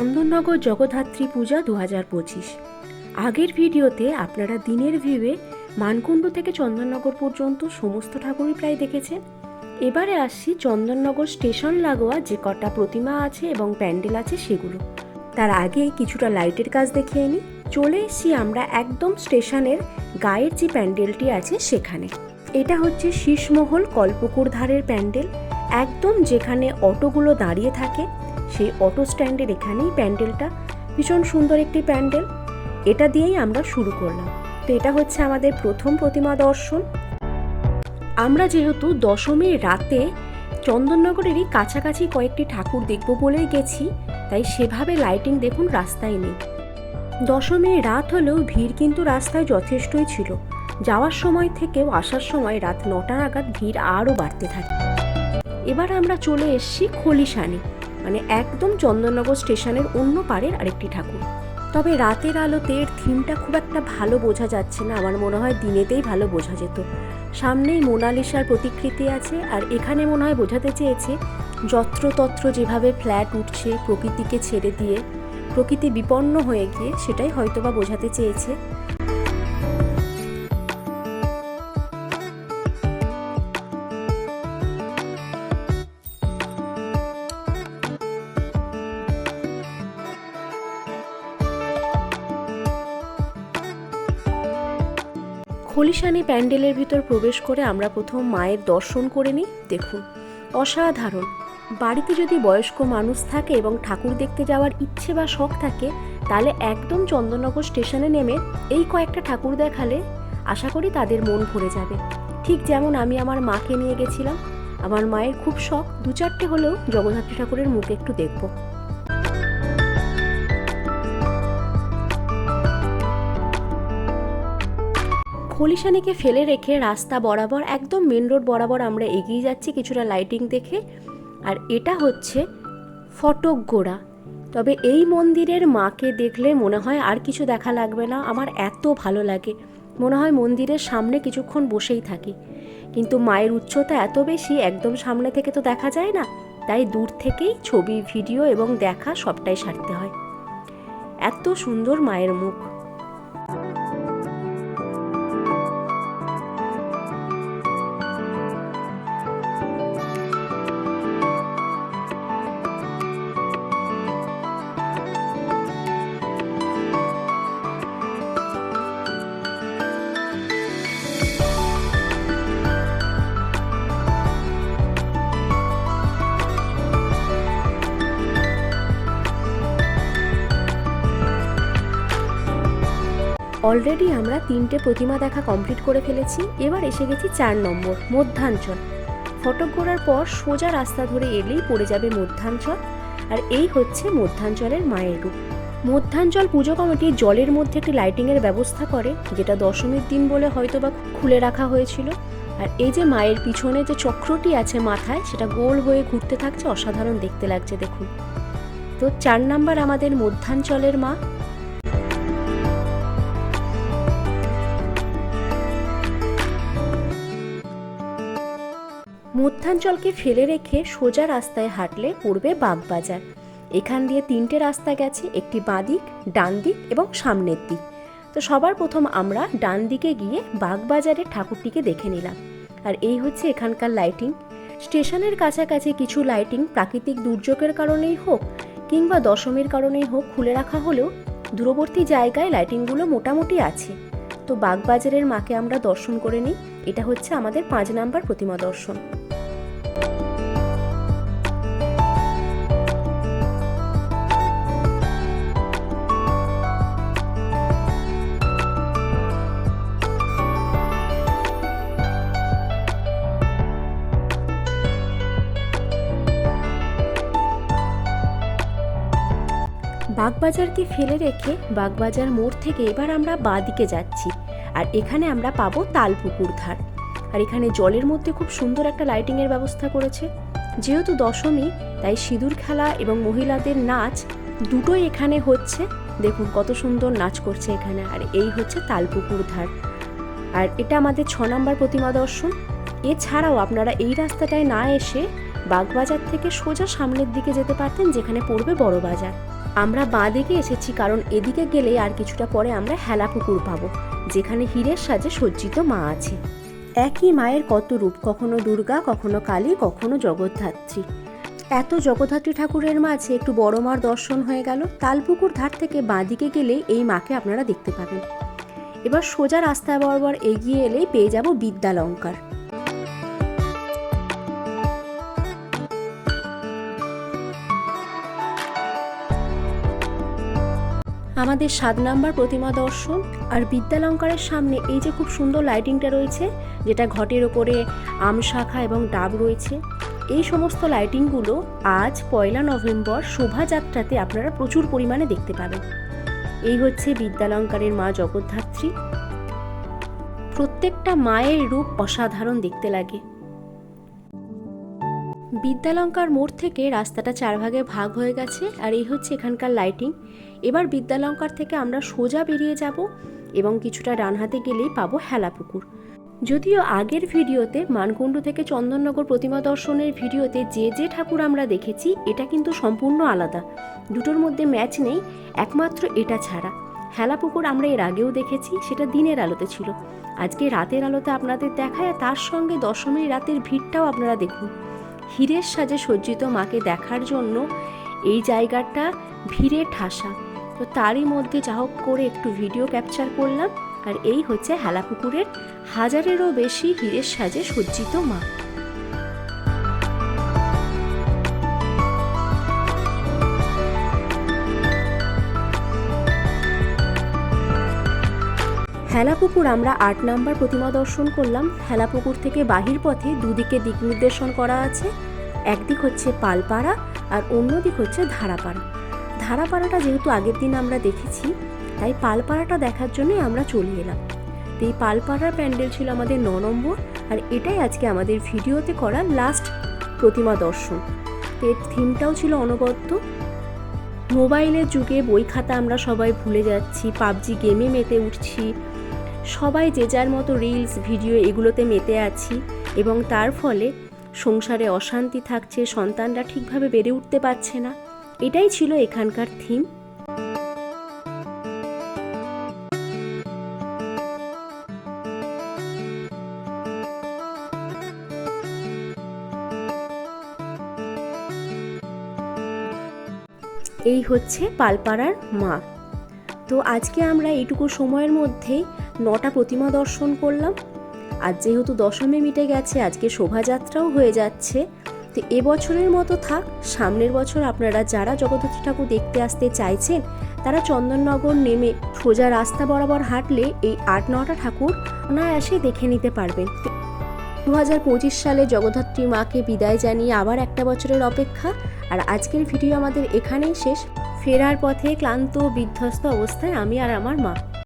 চন্দননগর জগদ্ধাত্রী পূজা দু হাজার পঁচিশ। আগের ভিডিওতে আপনারা দিনের ভিউয়ে মানকুণ্ড থেকে চন্দননগর পর্যন্ত সমস্ত ঠাকুরই প্রায় দেখেছেন। এবারে আসছি চন্দননগর স্টেশন লাগোয়া যে কটা প্রতিমা আছে এবং প্যান্ডেল আছে সেগুলো। তার আগে কিছুটা লাইটের কাজ দেখিয়ে নিই। চলে এসেছি আমরা একদম স্টেশনের গায়ের যে প্যান্ডেলটি আছে সেখানে। এটা হচ্ছে শীষমহল কল্পকুর ধারের প্যান্ডেল। একদম যেখানে অটোগুলো দাঁড়িয়ে থাকে। সেই অটো স্ট্যান্ডের এখানেই প্যান্ডেলটা। ভীষণ সুন্দর একটি প্যান্ডেল। এটা দিয়েই আমরা শুরু করলাম। তো এটা হচ্ছে আমাদের প্রথম প্রতিমা দর্শন। আমরা যেহেতু দশমীর রাতে চন্দননগরেরই কাছাকাছি কয়েকটি ঠাকুর দেখব বলেই গেছি, তাই সেভাবে লাইটিং দেখুন রাস্তায় নেই। দশমীর রাত হলেও ভিড় কিন্তু রাস্তায় যথেষ্টই ছিল। যাওয়ার সময় থেকেও আসার সময় রাত নটা নাগাদ ভিড় আরও বাড়তে থাকে। এবার আমরা চলে এসেছি খলিশানি। মানে একদম চন্দননগর স্টেশনের অন্য পারের আরেকটি ঠাকুর। তবে রাতের আলোতে এর থিমটা খুব একটা ভালো বোঝা যাচ্ছে না, আমার মনে হয় দিনেতেই ভালো বোঝা যেত। সামনেই মোনালিসার প্রতিকৃতি আছে, আর এখানে মনে হয় বোঝাতে চেয়েছে যত্রতত্র যেভাবে ফ্ল্যাট উঠছে, প্রকৃতিকে ছেড়ে দিয়ে, প্রকৃতি বিপন্ন হয়ে গিয়ে, সেটাই হয়তোবা বোঝাতে চেয়েছে। খলিশানি প্যান্ডেলের ভিতর প্রবেশ করে আমরা প্রথম মায়ের দর্শন করে নিই, দেখুন। অসাধারণ। বাড়িতে যদি বয়স্ক মানুষ থাকে এবং ঠাকুর দেখতে যাওয়ার ইচ্ছে বা শখ থাকে, তাহলে একদম চন্দননগর স্টেশনে নেমে এই কয়েকটা ঠাকুর দেখালে আশা করি তাদের মন ভরে যাবে। ঠিক যেমন আমি আমার মাকে নিয়ে গেছিলাম, আমার মায়ের খুব শখ। দু চারটে হলেও জগদ্ধাত্রী ঠাকুরের মুখ একটু দেখব। খলিশানিকে ফেলে রেখে রাস্তা বরাবর, একদম মেন রোড বরাবর আমরা এগিয়ে যাচ্ছি কিছুটা লাইটিং দেখে। আর এটা হচ্ছে ফটক গোড়া তবে এই মন্দিরের মাকে দেখলে মনে হয় আর কিছু দেখা লাগবে না, আমার এত ভালো লাগে। মনে হয় মন্দিরের সামনে কিছুক্ষণ বসেই থাকি। কিন্তু মায়ের উচ্চতা এত বেশি, একদম সামনে থেকে তো দেখা যায় না। তাই দূর থেকেই ছবি, ভিডিও এবং দেখা সবটাই সারতে হয়। এত সুন্দর মায়ের মুখ। অলরেডি আমরা তিনটে প্রতিমা দেখা কমপ্লিট করে ফেলেছি, এবার এসে গেছি চার নম্বর, মধ্যাঞ্চল। ফটক ঘোরার পর সোজা রাস্তা ধরে এলেই পড়ে যাবে মধ্যাঞ্চল, আর এই হচ্ছে মধ্যাঞ্চলের মায়ের রূপ। মধ্যাঞ্চল পুজো কমিটি জলের মধ্যে একটি লাইটিংয়ের ব্যবস্থা করে, যেটা দশমীর দিন বলে হয়তো বা খুলে রাখা হয়েছিল। আর এই যে মায়ের পিছনে যে চক্রটি আছে মাথায়, সেটা গোল হয়ে ঘুরতে থাকছে, অসাধারণ দেখতে লাগছে, দেখুন। তো চার নাম্বার আমাদের মধ্যাঞ্চলের মা মধ্যাঞ্চলকে ফেলে রেখে সোজা রাস্তায় হাঁটলে পড়বে বাগবাজার। এখান দিয়ে তিনটে রাস্তা গেছে, একটি বাঁদিক, ডান দিক এবং সামনের দিক। তো সবার প্রথম আমরা ডান দিকে গিয়ে বাগবাজারের ঠাকুরটিকে দেখে নিলাম। আর এই হচ্ছে এখানকার লাইটিং স্টেশনের কাছাকাছি কিছু লাইটিং প্রাকৃতিক দুর্যোগের কারণেই হোক কিংবা দশমীর কারণেই হোক খুলে রাখা হলেও দূরবর্তী জায়গায় লাইটিংগুলো মোটামুটি আছে। তো বাগবাজারের মাকে আমরা দর্শন করে নিই। এটা হচ্ছে আমাদের পাঁচ নাম্বার প্রতিমা দর্শন। বাগবাজারকে ফেলে রেখে বাগবাজার মোড় থেকে এবার আমরা বাঁদিকে যাচ্ছি, আর এখানে আমরা পাবো তালপুকুর ধার। আর এখানে জলের মধ্যে খুব সুন্দর একটা লাইটিংয়ের ব্যবস্থা করেছে। যেহেতু দশমী, তাই সিঁদুর খেলা এবং মহিলাদের নাচ দুটোই এখানে হচ্ছে। দেখুন কত সুন্দর নাচ করছে এখানে। আর এই হচ্ছে তালপুকুর ধার। আর এটা আমাদের ছ নম্বর প্রতিমা দর্শন। এছাড়াও আপনারা এই রাস্তাটায় না এসে বাগবাজার থেকে সোজা সামনের দিকে যেতে পারতেন, যেখানে পড়বে বড় বাজার। আমরা বাঁ দিকে এসেছি কারণ এদিকে গেলে আর কিছুটা পরে আমরা হেলা পুকুর পাবো, যেখানে হীরের সাজে সজ্জিত মা আছে। একই মায়ের কত রূপ, কখনো দুর্গা, কখনো কালী, কখনো জগদ্ধাত্রী। এত জগদ্ধাত্রী ঠাকুরের মাঝে একটু বড় মার দর্শন হয়ে গেল, তালপুকুর ধার থেকে বাঁদিকে গেলে এই মাকে আপনারা দেখতে পাবেন। এবার সোজা রাস্তা বরাবর এগিয়ে এলেই পেয়ে যাব বিদ্যালঙ্কার। আমাদের সাত নাম্বার প্রতিমা দর্শন আর বিদ্যালঙ্কারের সামনে এই যে খুব সুন্দর লাইটিংটা রয়েছে, যেটা ঘটের ওপরে আম শাখা এবং ডাব রয়েছে, এই সমস্ত লাইটিংগুলো আজ পয়লা নভেম্বর শোভাযাত্রাতে আপনারা প্রচুর পরিমাণে দেখতে পাবেন। এই হচ্ছে বিদ্যালঙ্কারের মা জগদ্ধাত্রী। প্রত্যেকটা মায়ের রূপ অসাধারণ দেখতে লাগে। বিদ্যালঙ্কার মোড় থেকে রাস্তাটা চার ভাগে ভাগ হয়ে গেছে, আর এই হচ্ছে এখানকার লাইটিং এবার বিদ্যালঙ্কার থেকে আমরা সোজা বেরিয়ে যাব এবং কিছুটা ডান হাতে গেলেই পাবো হেলাপুকুর। যদিও আগের ভিডিওতে মানকুণ্ড থেকে চন্দননগর প্রতিমা দর্শনের ভিডিওতে যে যে ঠাকুর আমরা দেখেছি, এটা কিন্তু সম্পূর্ণ আলাদা। দুটোর মধ্যে ম্যাচ নেই, একমাত্র এটা ছাড়া। হেলাপুকুর আমরা এর আগেও দেখেছি, সেটা দিনের আলোতে ছিল। আজকে রাতের আলোতে আপনাদের দেখায় তার সঙ্গে দশমীর রাতের ভিড়টাও আপনারা দেখুন। হীরের সাজে সজ্জিত মাকে দেখার জন্য এই জায়গাটা ভিড়ে ঠাসা। তো তারই মধ্যে যা হোক করে একটু ভিডিও ক্যাপচার করলাম। আর এই হচ্ছে হেলাপুকুরের হাজারেরও বেশি হীরের সাজে সজ্জিত মা। হেলাপুকুর আমরা আট নাম্বার প্রতিমা দর্শন করলাম। হেলাপুকুর থেকে বাহির পথে দুদিকে দিক নির্দেশন করা আছে। একদিক হচ্ছে পালপাড়া আর অন্য দিক হচ্ছে ধারাপাড়া। ধারাপাড়াটা যেহেতু আগের দিন আমরা দেখেছি, তাই পালপাড়াটা দেখার জন্যই আমরা চলে এলাম। তো এই পালপাড়ার প্যান্ডেল ছিল আমাদের ন নম্বর আর এটাই আজকে আমাদের ভিডিওতে করা লাস্ট প্রতিমা দর্শন। তো এর থিমটাও ছিল অনবদ্য। মোবাইলের যুগে বই খাতা আমরা সবাই ভুলে যাচ্ছি, পাবজি গেমে মেতে উঠছি। সবাই যে যার মতো রিলস ভিডিও এগুলোতে মেতে আছি এবং তার ফলে সংসারে অশান্তি থাকছে, সন্তানরা ঠিকভাবে বেড়ে উঠতে পারছে না। এটাই ছিল এখানকার থিম এই হচ্ছে পালপাড়ার মা। তো আজকে আমরা এইটুকু সময়ের মধ্যেই নটা প্রতিমা দর্শন করলাম। আর যেহেতু দশমী মিটে গেছে, আজকে শোভাযাত্রাও হয়ে যাচ্ছে। তো এবছরের মতো থাক, সামনের বছর আপনারা যারা জগদ্ধাত্রী ঠাকুর দেখতে আসতে চাইছেন, তারা চন্দননগর নেমে সোজা রাস্তা বরাবর হাঁটলে এই আট নটা ঠাকুর অনায়াসে দেখে নিতে পারবেন। দু হাজার পঁচিশ সালে জগদ্ধাত্রী মাকে বিদায় জানিয়ে আবার একটা বছরের অপেক্ষা। আর আজকের ভিডিও আমাদের এখানেই শেষ। ফেরার পথে ক্লান্ত, বিধ্বস্ত অবস্থায় আমি আর আমার মা।